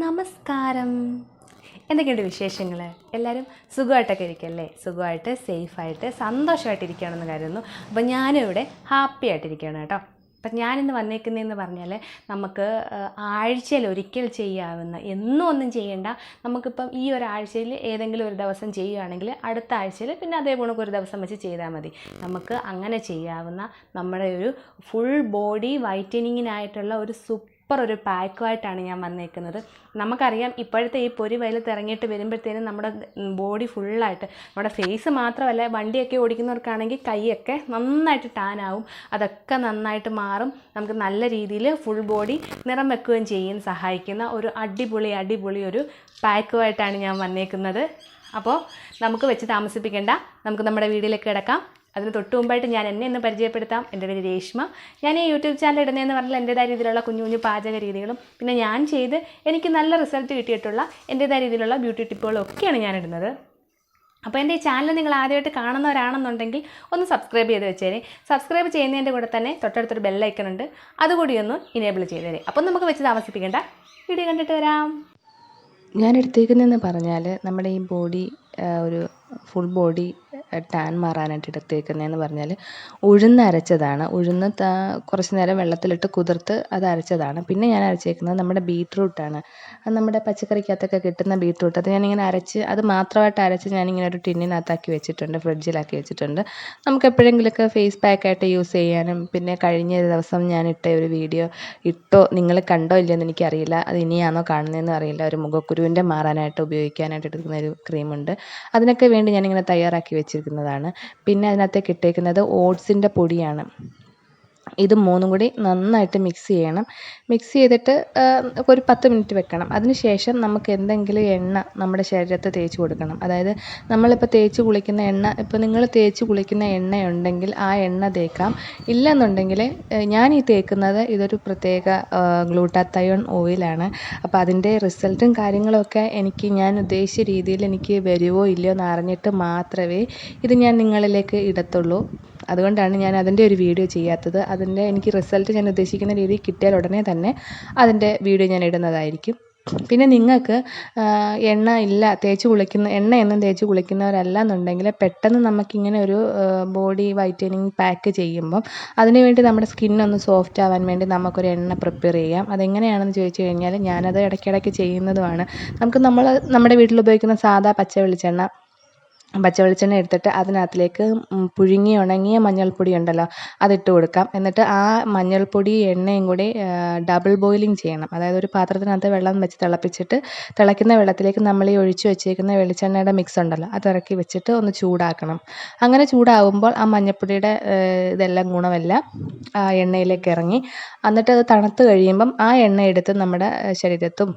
നമസ്കാരം. എന്തൊക്കെയുണ്ട് വിശേഷങ്ങൾ എല്ലാവരും സുഖമായിട്ടൊക്കെ ഇരിക്കല്ലേ? സുഖമായിട്ട് സേഫായിട്ട് സന്തോഷമായിട്ട് ഇരിക്കുകയാണെന്ന് കരുതുന്നു. അപ്പോൾ ഞാനും ഇവിടെ ഹാപ്പി ആയിട്ടിരിക്കുകയാണ് കേട്ടോ. അപ്പം ഞാനിന്ന് വന്നേക്കുന്നതെന്ന് പറഞ്ഞാൽ നമുക്ക് ആഴ്ചയിൽ ഒരിക്കൽ ചെയ്യാവുന്ന എന്നും ഒന്നും ചെയ്യേണ്ട നമുക്കിപ്പം ഈ ഒരാഴ്ചയിൽ ഏതെങ്കിലും ഒരു ദിവസം ചെയ്യുകയാണെങ്കിൽ അടുത്ത ആഴ്ചയിൽ പിന്നെ അതേ കണക്ക് ഒരു ദിവസം വെച്ച് ചെയ്താൽ മതി. നമുക്ക് അങ്ങനെ ചെയ്യാവുന്ന നമ്മുടെ ഒരു ഫുൾ ബോഡി വൈറ്റനിങ്ങിനായിട്ടുള്ള ഒരു സൂപ്പർ ഒരു പാക്കുമായിട്ടാണ് ഞാൻ വന്നേക്കുന്നത്. നമുക്കറിയാം ഇപ്പോഴത്തെ ഈ പൊരി വെയിലത്ത് ഇറങ്ങിയിട്ട് വരുമ്പോഴത്തേനും നമ്മുടെ ബോഡി ഫുള്ളായിട്ട് നമ്മുടെ ഫേസ് മാത്രമല്ല വണ്ടിയൊക്കെ ഓടിക്കുന്നവർക്കാണെങ്കിൽ കൈയൊക്കെ നന്നായിട്ട് ടാനാവും അതൊക്കെ നന്നായിട്ട് മാറും. നമുക്ക് നല്ല രീതിയിൽ ഫുൾ ബോഡി നിറം വെക്കുകയും ചെയ്യാൻ സഹായിക്കുന്ന ഒരു അടിപൊളി അടിപൊളി ഒരു പാക്കുമായിട്ടാണ് ഞാൻ വന്നേക്കുന്നത്. അപ്പോൾ നമുക്ക് വെച്ച് താമസിപ്പിക്കേണ്ട. നമുക്ക് നമ്മുടെ വീട്ടിലേക്ക് കിടക്കാം. അതിന് തൊട്ട് മുമ്പായിട്ട് ഞാൻ എന്നെ ഒന്ന് പരിചയപ്പെടുത്താം. എന്റെ പേര് രേഷ്മ. ഞാൻ ഈ യൂട്യൂബ് ചാനൽ ഇടുന്നതെന്ന് പറഞ്ഞാൽ എന്റേതായ രീതിയിലുള്ള കുഞ്ഞു കുഞ്ഞു പാചക രീതികളും പിന്നെ ഞാൻ ചെയ്ത് എനിക്ക് നല്ല റിസൾട്ട് കിട്ടിയിട്ടുള്ള എന്റേതായ രീതിയിലുള്ള ബ്യൂട്ടി ടിപ്പുകളും ഒക്കെയാണ് ഞാൻ ഇടുന്നത്. അപ്പോൾ എന്റെ ഈ ചാനൽ നിങ്ങൾ ആദ്യമായിട്ട് കാണുന്നവരാണെന്നുണ്ടെങ്കിൽ ഒന്ന് സബ്സ്ക്രൈബ് ചെയ്ത് വെച്ചേരെ. സബ്സ്ക്രൈബ് ചെയ്യുന്നതിന്റെ കൂടെ തന്നെ തൊട്ടടുത്തൊരു ബെല്ലൈക്കൺ ഉണ്ട്. അതുകൂടി ഒന്ന് ഇനേബിൾ ചെയ്തേരെ. അപ്പം നമുക്ക് വെച്ച് താമസിപ്പിക്കേണ്ട വീഡിയോ കണ്ടിട്ട് വരാം. ഞാൻ എടുത്തേക്കുന്നതെന്ന് പറഞ്ഞാൽ നമ്മുടെ ഈ ബോഡി ഒരു ഫുൾ ബോഡി ടാൻ മാറാനായിട്ട് എടുത്തേക്കുന്നതെന്ന് പറഞ്ഞാൽ ഉഴുന്ന് അരച്ചതാണ്. ഉഴുന്ന് കുറച്ച് നേരം വെള്ളത്തിലിട്ട് കുതിർത്ത് അത് അരച്ചതാണ്. പിന്നെ ഞാൻ അരച്ചേക്കുന്നത് നമ്മുടെ ബീട്രൂട്ടാണ് അത് നമ്മുടെ പച്ചക്കറിക്കകത്തൊക്കെ കിട്ടുന്ന ബീട്രൂട്ട് അത് ഞാനിങ്ങനെ അരച്ച് അത് മാത്രമായിട്ട് അരച്ച് ഞാനിങ്ങനെ ഒരു ടിന്നിനകത്താക്കി വെച്ചിട്ടുണ്ട് ഫ്രിഡ്ജിലാക്കി വെച്ചിട്ടുണ്ട്. നമുക്ക് എപ്പോഴെങ്കിലുമൊക്കെ ഫേസ് പാക്കായിട്ട് യൂസ് ചെയ്യാനും പിന്നെ കഴിഞ്ഞ ദിവസം ഞാൻ ഇട്ട ഒരു വീഡിയോ ഇട്ടോ നിങ്ങൾ കണ്ടോ ഇല്ലയെന്ന് എനിക്കറിയില്ല. അത് ഇനിയാണോ കാണുന്നതെന്ന് അറിയില്ല. ഒരു മുഖക്കുരുവിന്റെ മാറാനായിട്ട് ഉപയോഗിക്കാനായിട്ട് എടുക്കുന്ന ഒരു ക്രീമുണ്ട് അതിനൊക്കെ വേണ്ടി ഞാനിങ്ങനെ തയ്യാറാക്കി വെച്ചിരിക്കുന്നതാണ്. പിന്നെ അതിനകത്തേക്ക് ഇട്ടേക്കുന്നത് ഓട്സിന്റെ പൊടിയാണ്. ഇത് മൂന്നും കൂടി നന്നായിട്ട് മിക്സ് ചെയ്യണം. മിക്സ് ചെയ്തിട്ട് ഒരു പത്ത് മിനിറ്റ് വെക്കണം. അതിന് ശേഷം നമുക്ക് എന്തെങ്കിലും എണ്ണ നമ്മുടെ ശരീരത്ത് തേച്ച് കൊടുക്കണം. അതായത് നമ്മളിപ്പോൾ തേച്ച് കുളിക്കുന്ന എണ്ണ ഇപ്പോൾ നിങ്ങൾ തേച്ച് കുളിക്കുന്ന എണ്ണ ഉണ്ടെങ്കിൽ ആ എണ്ണ തേക്കാം. ഇല്ലെന്നുണ്ടെങ്കിൽ ഞാൻ ഈ തേക്കുന്നത് ഇതൊരു പ്രത്യേക ഗ്ലൂട്ടാത്തയോൺ ഓയിലാണ് അപ്പോൾ അതിന്റെ റിസൾട്ടും കാര്യങ്ങളൊക്കെ എനിക്ക് ഞാൻ ഉദ്ദേശിച്ച രീതിയിൽ എനിക്ക് വരുമോ ഇല്ലയോ എന്ന് അറിഞ്ഞിട്ട് മാത്രമേ ഇത് ഞാൻ നിങ്ങളിലേക്ക് ഇടത്തുള്ളൂ. അതുകൊണ്ടാണ് ഞാൻ അതിന്റെ ഒരു വീഡിയോ ചെയ്യാത്തത്. അതിന്റെ എനിക്ക് റിസൾട്ട് ഞാൻ ഉദ്ദേശിക്കുന്ന രീതിയിൽ കിട്ടിയാൽ ഉടനെ തന്നെ അതിന്റെ വീഡിയോ ഞാൻ ഇടുന്നതായിരിക്കും. പിന്നെ നിങ്ങൾക്ക് എണ്ണ ഇല്ല തേച്ച് കുളിക്കുന്ന എണ്ണയൊന്നും തേച്ച് കുളിക്കുന്നവരല്ല എന്നുണ്ടെങ്കിൽ പെട്ടെന്ന് നമുക്കിങ്ങനെ ഒരു ബോഡി വൈറ്റനിങ് പാക്ക് ചെയ്യുമ്പം അതിന് വേണ്ടി നമ്മുടെ സ്കിന്നൊന്ന് സോഫ്റ്റ് ആവാൻ വേണ്ടി നമുക്കൊരു എണ്ണ പ്രിപ്പയർ ചെയ്യാം. അതെങ്ങനെയാണെന്ന് ചോദിച്ചു കഴിഞ്ഞാൽ ഞാനത് ഇടയ്ക്കിടയ്ക്ക് ചെയ്യുന്നതുമാണ്. നമുക്ക് നമ്മൾ നമ്മുടെ വീട്ടിൽ ഉപയോഗിക്കുന്ന സാധാ പച്ച വെളിച്ചെണ്ണ പച്ച വെളിച്ചെണ്ണ എടുത്തിട്ട് അതിനകത്തിലേക്ക് പുഴുങ്ങി ഉണങ്ങിയ മഞ്ഞൾപ്പൊടി ഉണ്ടല്ലോ അതിട്ട് കൊടുക്കാം. എന്നിട്ട് ആ മഞ്ഞൾപ്പൊടി എണ്ണയും കൂടി ഡബിൾ ബോയിലിംഗ് ചെയ്യണം. അതായത് ഒരു പാത്രത്തിനകത്ത് വെള്ളം വെച്ച് തിളപ്പിച്ചിട്ട് തിളയ്ക്കുന്ന വെള്ളത്തിലേക്ക് നമ്മൾ ഈ ഒഴിച്ചു വെച്ചേക്കുന്ന വെളിച്ചെണ്ണയുടെ മിക്സ് ഉണ്ടല്ലോ അത് ഇറക്കി വെച്ചിട്ട് ഒന്ന് ചൂടാക്കണം. അങ്ങനെ ചൂടാവുമ്പോൾ ആ മഞ്ഞൾപ്പൊടിയുടെ ഇതെല്ലാം ഗുണമെല്ലാം ആ എണ്ണയിലേക്ക് ഇറങ്ങി. എന്നിട്ട് അത് തണുത്ത് കഴിയുമ്പം ആ എണ്ണ എടുത്ത് നമ്മുടെ ശരീരത്തും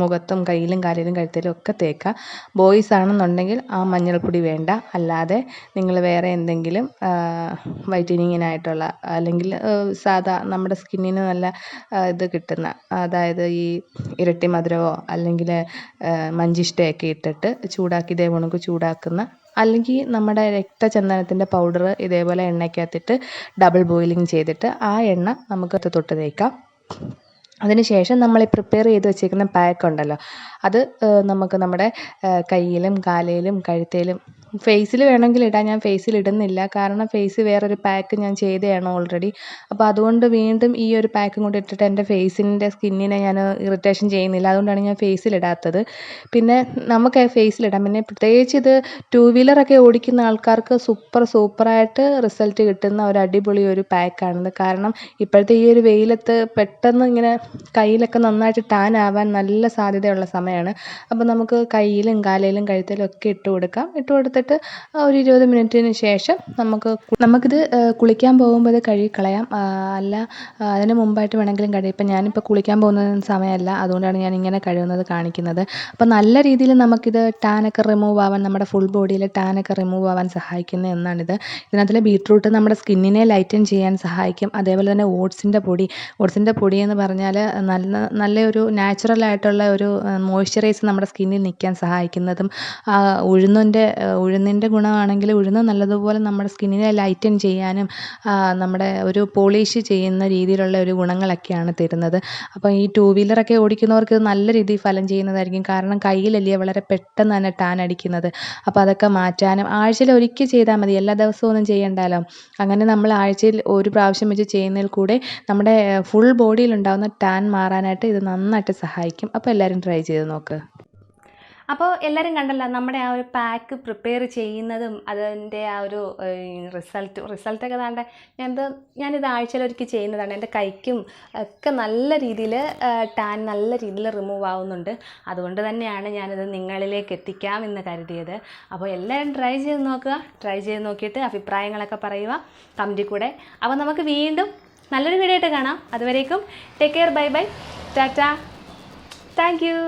മുഖത്തും കയ്യിലും കാലിലും കഴുത്തിലും ഒക്കെ തേക്കുക. ബോയ്സ് ആണെന്നുണ്ടെങ്കിൽ ആ മഞ്ഞൾപ്പൊടി വേണ്ട. അല്ലാതെ നിങ്ങൾ വേറെ എന്തെങ്കിലും വൈറ്റനിങ്ങിനായിട്ടുള്ള അല്ലെങ്കിൽ സാധാ നമ്മുടെ സ്കിന്നിന് നല്ല ഇത് കിട്ടുന്ന അതായത് ഈ ഇരട്ടി മധുരമോ അല്ലെങ്കിൽ മഞ്ചിഷ്ടയൊക്കെ ഇട്ടിട്ട് ചൂടാക്കി ഇതേ ചൂടാക്കുന്ന അല്ലെങ്കിൽ നമ്മുടെ രക്തചന്ദനത്തിന്റെ പൗഡർ ഇതേപോലെ എണ്ണയ്ക്കകത്തിട്ട് ഡബിൾ ബോയിലിംഗ് ചെയ്തിട്ട് ആ എണ്ണ നമുക്ക് തൊട്ട് തേക്കാം. അതിന് ശേഷം നമ്മൾ ഈ പ്രിപ്പയർ ചെയ്ത് വെച്ചേക്കുന്ന പാക്ക് ഉണ്ടല്ലോ. അത് നമുക്ക് നമ്മുടെ കയ്യിലും കാലിലും കഴുത്തിലും ഫേസിൽ വേണമെങ്കിൽ ഇടാം. ഞാൻ ഫേസിൽ ഇടുന്നില്ല. കാരണം ഫേസ് വേറൊരു പാക്ക് ഞാൻ ചെയ്തതാണ് ഓൾറെഡി അപ്പോൾ അതുകൊണ്ട് വീണ്ടും ഈ ഒരു പാക്കും കൂടി ഇട്ടിട്ട് എന്റെ ഫേസിന്റെ സ്കിന്നിനെ ഞാൻ ഇറിറ്റേഷൻ ചെയ്യുന്നില്ല. അതുകൊണ്ടാണ് ഞാൻ ഫേസിൽ ഇടാത്തത്. പിന്നെ നമുക്ക് ഫേസിൽ ഫേസിലിടാം പിന്നെ പ്രത്യേകിച്ച് ഇത് ടൂ വീലറൊക്കെ ഓടിക്കുന്ന ആൾക്കാർക്ക് സൂപ്പർ സൂപ്പറായിട്ട് റിസൾട്ട് കിട്ടുന്ന ഒരു അടിപൊളി ഒരു പാക്കാണിത് കാരണം ഇപ്പോഴത്തെ ഈ ഒരു വെയിലത്ത് പെട്ടെന്ന് ഇങ്ങനെ കയ്യിലൊക്കെ നന്നായിട്ട് ടാൻ ആവാൻ നല്ല സാധ്യതയുള്ള സമയമാണ്. അപ്പോൾ നമുക്ക് കയ്യിലും കാലയിലും കഴുത്തിലും ഒക്കെ ഇട്ട് കൊടുക്കാം. ഇട്ട് കൊടുത്തിട്ട് ഒരു ഇരുപത് മിനിറ്റിന് ശേഷം നമുക്ക് നമുക്കിത് കുളിക്കാൻ പോകുമ്പോൾ ഇത് കഴുകിക്കളയാം. അല്ല അതിന് മുമ്പായിട്ട് വേണമെങ്കിലും കഴുകി. ഇപ്പം ഞാനിപ്പോൾ കുളിക്കാൻ പോകുന്ന സമയമല്ല. അതുകൊണ്ടാണ് ഞാൻ ഇങ്ങനെ കഴുകുന്നത് കാണിക്കുന്നത്. അപ്പോൾ നല്ല രീതിയിൽ നമുക്കിത് ടാനൊക്കെ റിമൂവ് ആവാൻ നമ്മുടെ ഫുൾ ബോഡിയിൽ ടാനൊക്കെ റിമൂവ് ആവാൻ സഹായിക്കുന്ന ഒന്നാണിത്. ഇതിനകത്തിലെ ബീട്രൂട്ട് നമ്മുടെ സ്കിന്നിനെ ലൈറ്റൻ ചെയ്യാൻ സഹായിക്കും. അതേപോലെ തന്നെ ഓട്സിന്റെ പൊടി. ഓട്സിന്റെ പൊടി എന്ന് പറഞ്ഞാൽ നല്ല നല്ലൊരു നാച്ചുറൽ ആയിട്ടുള്ള ഒരു മോയ്സ്ചറൈസ് നമ്മുടെ സ്കിന്നിൽ നിൽക്കാൻ സഹായിക്കുന്നതും ഉഴുന്നിന്റെ ഉഴുന്നിന്റെ ഗുണമാണെങ്കിൽ ഉഴുന്ന് നല്ലതുപോലെ നമ്മുടെ സ്കിന്നിനെ ലൈറ്റൻ ചെയ്യാനും നമ്മുടെ ഒരു പോളിഷ് ചെയ്യുന്ന രീതിയിലുള്ള ഒരു ഗുണങ്ങളൊക്കെയാണ് തരുന്നത്. അപ്പോൾ ഈ ടൂ വീലറൊക്കെ ഓടിക്കുന്നവർക്ക് നല്ല രീതിയിൽ ഫലം ചെയ്യുന്നതായിരിക്കും. കാരണം കയ്യിലല്ലേ വളരെ പെട്ടെന്ന് തന്നെ ടാൻ അടിക്കുന്നത്. അപ്പോൾ അതൊക്കെ മാറ്റാനും ആഴ്ചയിൽ ഒരിക്കൽ ചെയ്താൽ മതി. എല്ലാ ദിവസവും ഒന്നും ചെയ്യണ്ടല്ലോ. അങ്ങനെ നമ്മൾ ആഴ്ചയിൽ ഒരു പ്രാവശ്യം വെച്ച് ചെയ്യുന്നതിൽ കൂടെ നമ്മുടെ ഫുൾ ബോഡിയിലുണ്ടാകുന്ന ടാൻ മാറാനായിട്ട് ഇത് നന്നായിട്ട് സഹായിക്കും. അപ്പോൾ എല്ലാവരും ട്രൈ ചെയ്ത് നോക്ക്. അപ്പോൾ എല്ലാവരും കണ്ടല്ലോ നമ്മുടെ ആ ഒരു പാക്ക് പ്രിപ്പയർ ചെയ്യുന്നതും അതിന്റെ ആ ഒരു റിസൾട്ട് റിസൾട്ടൊക്കെ താണ്ട ഞാനിത് ഞാനിത് ആഴ്ചയിലൊരിക്കൽ ചെയ്യുന്നതാണ്. എന്റെ കൈക്കും ഒക്കെ നല്ല രീതിയിൽ ടാൻ നല്ല രീതിയിൽ റിമൂവ് ആവുന്നുണ്ട്. അതുകൊണ്ട് തന്നെയാണ് ഞാനിത് നിങ്ങളിലേക്ക് എത്തിക്കാം എന്ന് കരുതിയത്. അപ്പോൾ എല്ലാവരും ട്രൈ ചെയ്ത് നോക്കുക. ട്രൈ ചെയ്ത് നോക്കിയിട്ട് അഭിപ്രായങ്ങളൊക്കെ പറയുക. കമന്റിൽ കൂടെ. അപ്പോൾ നമുക്ക് വീണ്ടും നല്ലൊരു വീഡിയോ ആയിട്ട് കാണാം. അതുവരേക്കും take care bye bye tata. Thank you